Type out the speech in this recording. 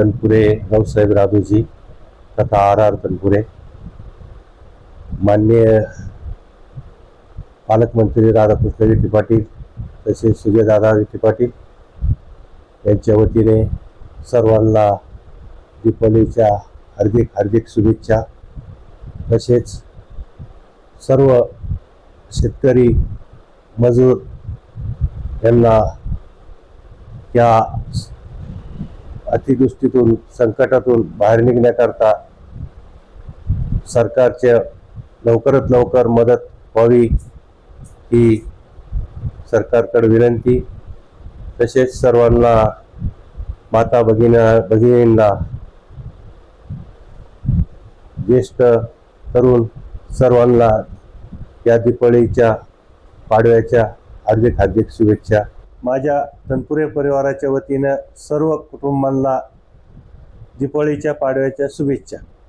तनपुरे रावसाहेब राधोजी तथा R R Tanpure. माननीय पालकमंत्री राधाकृष्ण विखे पाटील तसेच सूर्यदादा विखे पाटील यांच्या वतीने सर्वांना दीपावलीच्या हार्दिक हार्दिक शुभेच्छा. तसेच सर्व शेतकरी मजूर यांना या अतिवृष्टीतून संकटातून बाहेर निघण्याकरता सरकारच्या लवकरात लवकर मदत व्हावी ही सरकारकडे विनंती. तसेच सर्वांना माता भगिना भगिनींना ज्येष्ठ तरुण सर्वांना या दिपाळीच्या पाडव्याच्या हार्दिक हार्दिक शुभेच्छा. माझ्या धनपुरे परिवाराच्या वतीनं सर्व कुटुंबांना दिपाळीच्या पाडव्याच्या शुभेच्छा.